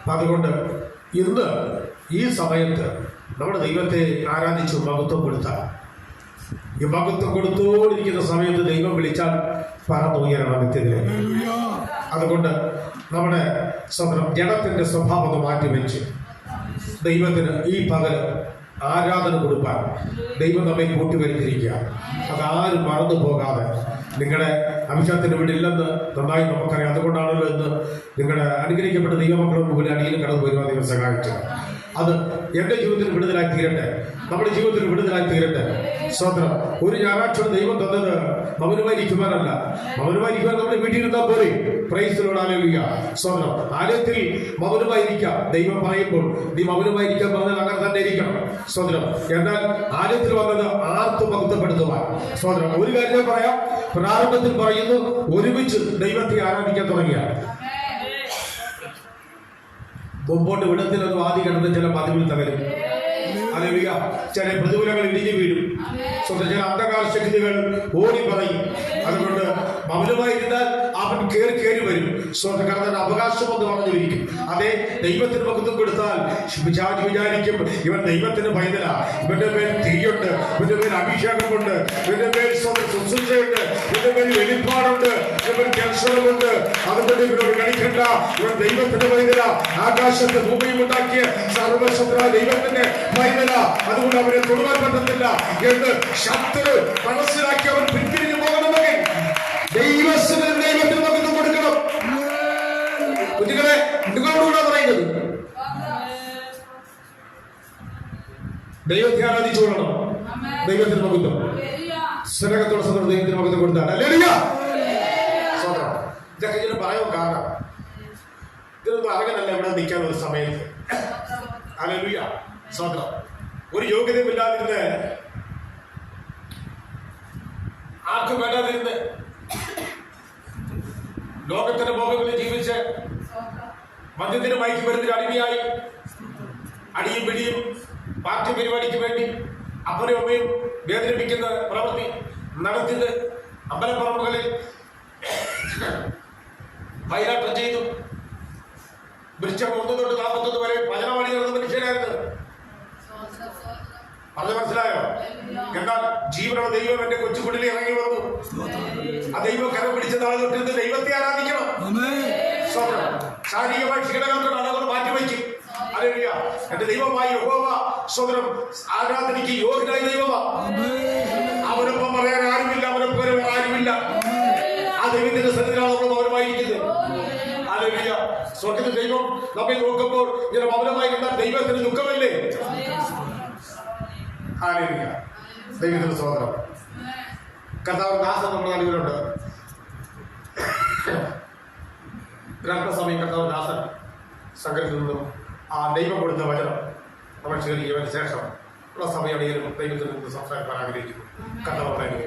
അപ്പം അതുകൊണ്ട് ഇന്ന് ഈ സമയത്ത് നമ്മുടെ ദൈവത്തെ ആരാധിച്ചു മഹത്വം കൊടുത്താൽ ഈ മഹത്വം കൊടുത്തോണ്ടിരിക്കുന്ന സമയത്ത് ദൈവം വിളിച്ചാൽ പറന്നുയരണം നിത്യത്തിലെ അതുകൊണ്ട് നമ്മുടെ സ്വന്തം ജനത്തിന്റെ സ്വഭാവം മാറ്റിവെച്ച് ദൈവത്തിന് ഈ പകൽ ആരാധന കൊടുക്കാൻ ദൈവം നമ്മെ കൂട്ടിവരുത്തിരിക്കുക അതാരും മറന്നു പോകാതെ നിങ്ങളുടെ അഭിഷേകത്തിന് വീടില്ലെന്ന് നന്നായി നമുക്കറിയാം. അതുകൊണ്ടാണല്ലോ ഇന്ന് നിങ്ങളുടെ അനുഗ്രഹിക്കപ്പെട്ട ദൈവമക്കളും മുമ്പിൽ അടിയിലും കടന്നു വരുവാൻ ദൈവം സഹായിച്ചത്. അത് എന്റെ ജീവിതത്തിൽ വിടുതലായി തീരട്ടെ. നമ്മുടെ ജീവിതത്തിൽ വിടുതലായി തീരട്ടെ. സ്വന്തം ഒരു ഞായറാഴ്ച ദൈവം തന്നത് മൗനമായിരിക്കുവാനല്ല മൗനമായിരിക്കുവാൻ നമ്മുടെ വീട്ടിലിരുന്നാൽ പോലെ പ്രൈസിലോട് ആലോചിക്കുക സ്വന്തം ആലയത്തിൽ മൗനമായിരിക്കാം ദൈവം പറയുമ്പോൾ നീ മൗനമായിരിക്കാൻ പറഞ്ഞാൽ അങ്ങനെ തന്നെ ഇരിക്കണം. സ്വതന്ത്രം. എന്നാൽ ആലയത്തിൽ വന്നത് ആർത്ത് ഭക്തപ്പെടുത്തുവാൻ സ്വതന്ത്രം. ഒരു കാര്യം പറയാം. പ്രാരംഭത്തിൽ പറയുന്നു ഒരുമിച്ച് ദൈവത്തെ ആരാധിക്കാൻ തുടങ്ങിയ മുമ്പോട്ട് വിടത്തിൽ അത് വാദി കിടന്ന് ചില പതിവിൽ തകരും. അലവിക ചില പ്രതികൂലങ്ങൾ ഇടിഞ്ഞു വീഴും. സ്വന്തം ചില അന്ധകാര ശക്തികൾ ഓടി പറയും. അതുകൊണ്ട് മൗനമായിരുന്നാൽ അവൻ കയറി കയറി വരും. സ്വർഗകടന അവകാശം എന്ന് പറഞ്ഞിരിക്കും. അതെ ദൈവത്തിന് മഹത്വം കൊടുത്താൽ പിശാച് വിചാരിക്കും. ഇവൻ ദൈവത്തിന് പൈതല. ഇവന്റെ മേൽ തീയുണ്ട്. ഇവന്റെ മേൽ അഭിഷേകമുണ്ട്. ഇവന്റെ മേൽ ശുശ്രൂഷയുണ്ട് ഇവന്റെ മേൽ വെളിപ്പാടുണ്ട്. ഇവൻ ക്യാൻസറുമുണ്ട് അതുകൊണ്ട് ഇവരോട് കളിക്കണ്ട. ഇവൻ ദൈവത്തിന്റെ പൈതല. ആകാശത്തെ ഭൂമിയും ഉണ്ടാക്കിയ സർവശത്ര ദൈവത്തിന്റെ പൈതല. അതുകൊണ്ട് അവനെ തൊടുവാൻ പറ്റത്തില്ല എന്ന് ശത്രു മനസ്സിലാക്കി നിങ്ങളോടുകൂടെ പറയുന്നത്? ദൈവത്തെ ആരാധിച്ചുകൊള്ളണം ദൈവത്തിന് മഹത്വം സ്നേഹത്തോടെ സ്വന്തം ദൈവത്തിന് മഹത്വം കൊടുത്താണ്. ഇതൊക്കെ ഇങ്ങനെ പറയാൻ കാരണം ഇതൊന്നും അരങ്ങനല്ല ഇവിടെ നിൽക്കാൻ ഒരു സമയത്ത് അലലുയ സ്വന്തം ഒരു യോഗ്യതയുമില്ലാതിരുന്ന് ആർക്കും വേണ്ടാതിരുന്ന് ലോകത്തിന്റെ ഭോഗങ്ങളിൽ ജീവിച്ച് മദ്യത്തിന് മയക്കി മരുന്നിന് അടിമയായി അടിയും പിടിയും പാർട്ടി പരിപാടിക്ക് വേണ്ടി അപ്പനും അമ്മയും വേദനിപ്പിക്കുന്ന പ്രവൃത്തി നടത്തിയത് അമ്പലപ്പറമ്പുകളിൽ വയനാട്ടം ചെയ്തു. വൃക്ഷം ഒന്ന് തൊട്ട് നാൽപ്പത്തൊന്ന് വരെ ഭജനവാണി നടന്ന മനുഷ്യനായിരുന്നു. പറഞ്ഞു മനസ്സിലായോ? എന്നാൽ ജീവനുള്ള ദൈവം എന്റെ കൊച്ചുകുടിൽ ഇറങ്ങി വന്നു. ആ ദൈവം കരം പിടിച്ച നാളെ തൊട്ടിരുന്ന് ദൈവത്തെ ആരാധിക്കണം. ശാരീരികമായി ക്ഷീണകാലത്തോട് അതോട് മാറ്റിവെക്കും അല്ലേലിയ. എന്റെ ദൈവമായി യഹോവ സ്വന്തം ആരാധനയ്ക്ക് യോഗ്യനായ ദൈവമ. അവനൊപ്പം പറയാൻ ആരുമില്ല അവനൊപ്പം പറയാൻ ആരുമില്ല. ആ ദൈവത്തിന്റെ സ്ഥലത്തിലാണ് നമ്മൾ മൗനമായിരിക്കുന്നത് സ്വർഗത്തിൽ ദൈവം നമ്മെ നോക്കുമ്പോൾ ഇങ്ങനെ മൗനമായി കണ്ടാൽ ദൈവത്തിന് ദുഃഖമല്ലേ? ആരെയില്ല ദൈവത്തിന്റെ സ്വാഗതം കർത്താവ് നാസം നമ്മുടെ സംഘത്തിൽ നിന്നും ആ ദൈവം കൊടുത്ത വചനം നമ്മൾ സ്വീകരിക്കുന്നതിന് ശേഷം ഉള്ള സമയമാണെങ്കിലും ദൈവത്തിൽ നിന്ന് സംസാരിക്കാൻ ആഗ്രഹിക്കുന്നു. കഥ പറയുന്നു